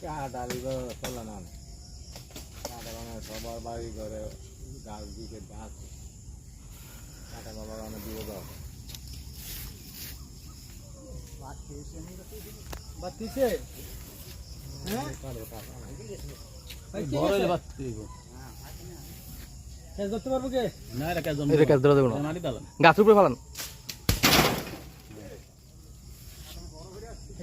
চা ডালি করে চলে না চা মানে সবার বাড়ি ঘরে গাছ দিকে গাছ চাটা বাবার অনেক হ্যাঁ করতে পারব কে না। এটা কাজ এটা কাজ না গাছের উপরে ফালান এটা আছে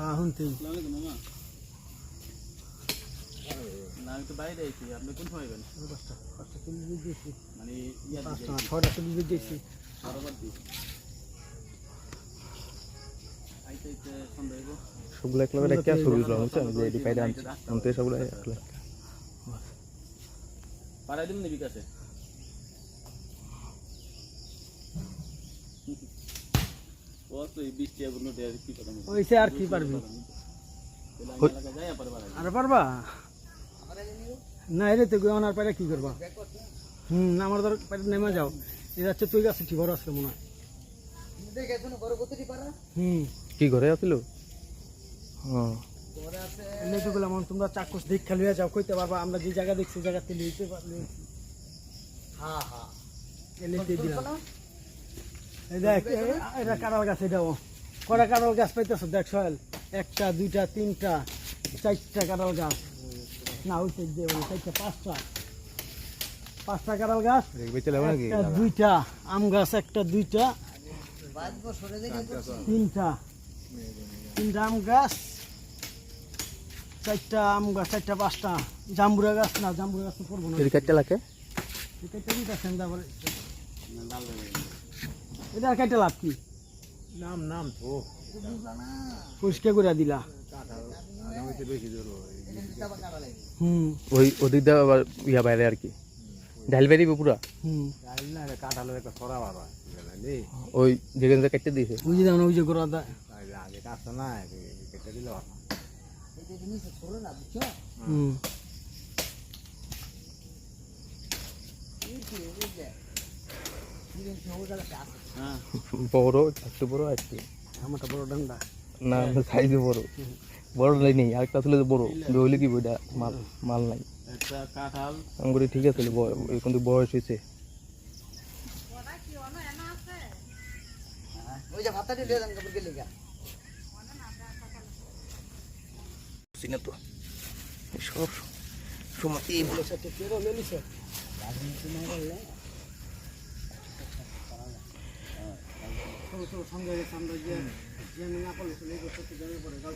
হ্যাঁ শুনতেই আমি তো বাইরে আছি। আপনি কোন সময় পাঁচটা পাঁচটা তুলি দিয়েছি মানে পাঁচটা না, ছয়টা তুলি দিয়েছি সবগুলো একলা রেখে ছবি দিলাম বুঝছেন? যে এটি পাইরে আনছি সবগুলো একলা পাড়ায় দিবেন বিকাশে ও তো এই বৃষ্টি এখন নোটে আর কি কথা ওইসে আর কি পারবি? আর পারবা? না এরে তো গো আর পারে কি করবা? হুম আমার ধর পারে নেমে যাও। এটা হচ্ছে তুই গাছে আছে মনে হয়? হুম। কি ঘরে তোমরা চাক্ষুষ দীক্ষা লিয়ে যাও কইতে পারবা আমরা যে জায়গা দেখছি জায়গাতে লিখতে পারলে। হ্যাঁ হ্যাঁ লিখতে দিলাম। দেখ এটা কাঁড়াল গাছ এটাও। কটা কাঁড়াল গাছ পাইতেছ? দেখ সোহেল একটা দুইটা তিনটা চারটা কাঁড়াল গাছ। না ওই চারটা পাঁচটা। পাঁচটা কাঁড়াল গাছ দুইটা আম গাছ একটা দুইটা তিনটা। তিনটা আম গাছ চারটা আম গাছ চারটা পাঁচটা। জাম্বুরা গাছ না জাম্বুরা গাছ তো করব না। লাগে। এটা আর কেটে লাভ কি? নাম নাম তো। পরিষ্কার করে দিলা। হুম। ওই ওদিক দিয়ে আবার ইয়া বাইরে আর কি। ঢাল বেরিয়ে পুরা। হুম। না কাঁঠালের একটা সরা হয় ওই যেখানে কেটে দিয়েছে ওই যে দেখুন ওই যে করে আগে কাজটা না কেটে দিলে। হুম। বড় একটু বড় একটু আমারটা বড় ডান্ডা। না সাইজে বড়। বড় নাই নেই আরেকটা আসলে বড়। হইলে কি বইটা? মাল মাল নাই। আঙ্গুরি ঠিক আছে কিন্তু বয়স হয়েছে সব সময় সঙ্গে আমরা যে যে না গেছে